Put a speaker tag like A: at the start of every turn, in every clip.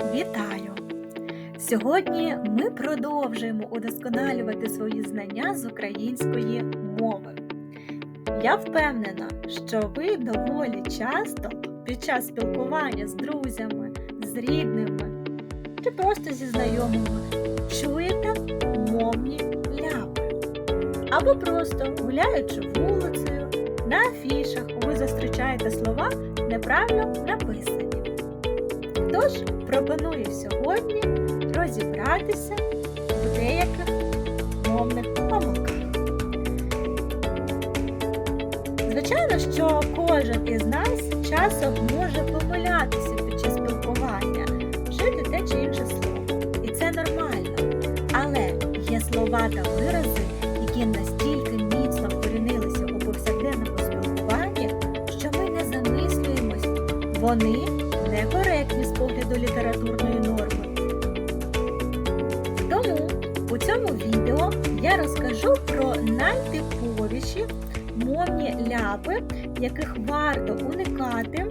A: Вітаю! Сьогодні ми продовжуємо удосконалювати свої знання з української мови. Я впевнена, що ви доволі часто під час спілкування з друзями, з рідними чи просто зі знайомими чуєте мовні ляпи. Або просто гуляючи вулицею, на афішах ви зустрічаєте слова неправильно написані. Тож пропоную сьогодні розібратися в деяких мовних помилках. Звичайно, що кожен із нас часом може помилятися під час спілкування, вжити те чи інше слово. І це нормально. Але є слова та вирази, які настільки міцно вкорінилися у повсякденному спілкуванні, що ми не замислюємось. Вони некоректні літературної норми. Тому у цьому відео я розкажу про найтиповіші мовні ляпи, яких варто уникати,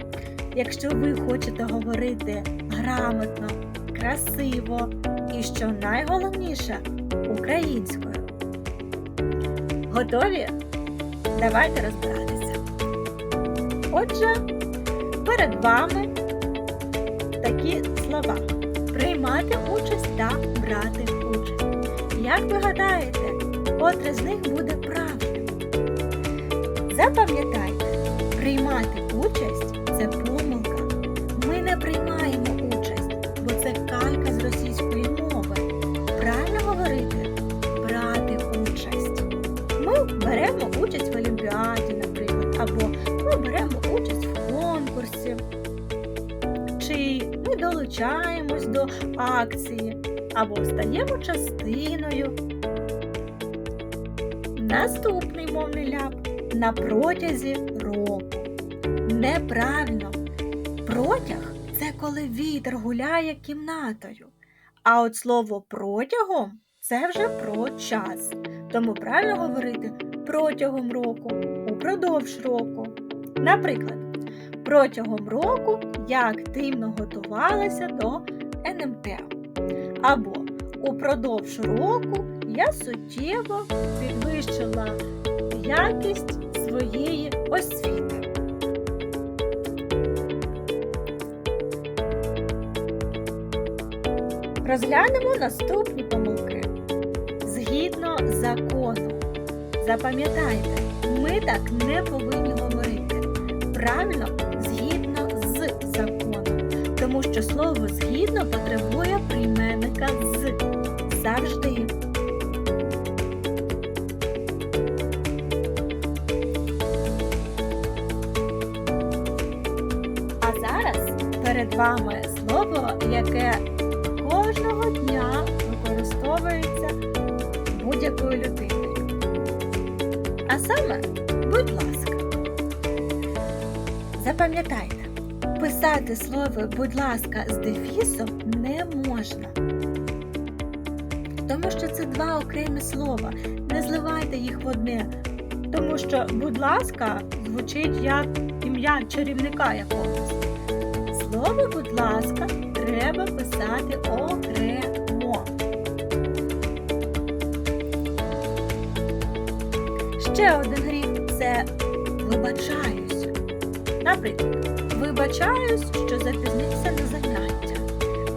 A: якщо ви хочете говорити грамотно, красиво і, що найголовніше, українською. Готові? Давайте розбиратися. Отже, перед вами такі слова: приймати участь та брати участь. Як ви гадаєте, котре з них буде правильним? Запам'ятайте, приймати участь це помилка. Ми не приймаємо участь, бо це калька з російської мови. Правильно говорити брати участь. Ми беремо участь в олімпіаді, наприклад, або долучаємось до акції, або стаємо частиною. Наступний мовний ляп на протязі року. Неправильно. Протяг це коли вітер гуляє кімнатою. А от слово протягом це вже про час. Тому правильно говорити протягом року, упродовж року. Наприклад, протягом року я активно готувалася до НМТ. Або упродовж року я суттєво підвищила якість своєї освіти. Розглянемо наступні помилки. Згідно закону. Запам'ятайте, ми так не повинні. Правильно, згідно з законом. Тому що слово згідно потребує прийменника з завжди. А зараз перед вами слово, яке кожного дня використовується будь-якою людиною. А саме, будь ласка, запам'ятайте, писати слово будь ласка з дефісом не можна. Тому що це два окремі слова. Не зливайте їх в одне. Тому що, будь ласка, звучить як ім'я чарівника якогось. Слово, будь ласка, треба писати окремо. Ще один гріх це вибачаюсь. Наприклад, вибачаюсь, що запізнився на заняття.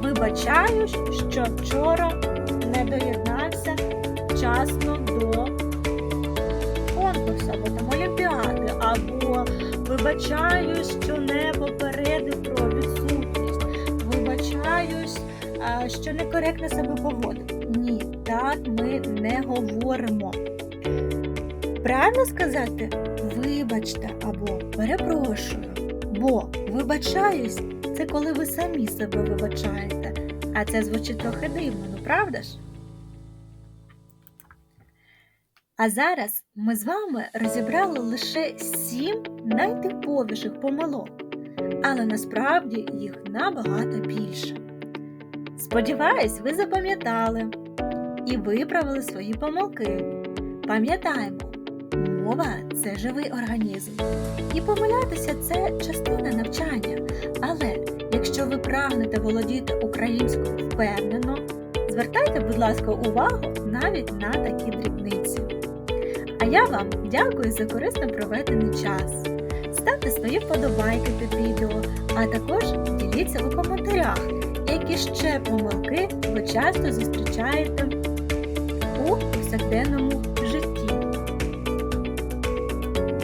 A: Вибачаюсь, що вчора не доєднався вчасно до конкурсу або там олімпіади, або вибачаюсь, що не попередив про відсутність. Вибачаюсь, що некоректно себе поводив. Ні, так ми не говоримо. Правильно сказати вибачте або перепрошую. Бо вибачаюсь це коли ви самі себе вибачаєте. А це звучить трохи дивно, ну правда ж? А зараз ми з вами розібрали лише сім найтиповіших помилок, але насправді їх набагато більше. Сподіваюсь, ви запам'ятали і виправили свої помилки. Пам'ятаємо, мова це живий організм, і помилятися це частина навчання, але Якщо ви прагнете володіти українською впевнено, звертайте, будь ласка, увагу навіть на такі дрібниці. А я вам дякую за корисно проведений час. Ставте свої вподобайки під відео, а також діліться у коментарях, які ще помилки ви часто зустрічаєте у повсякденному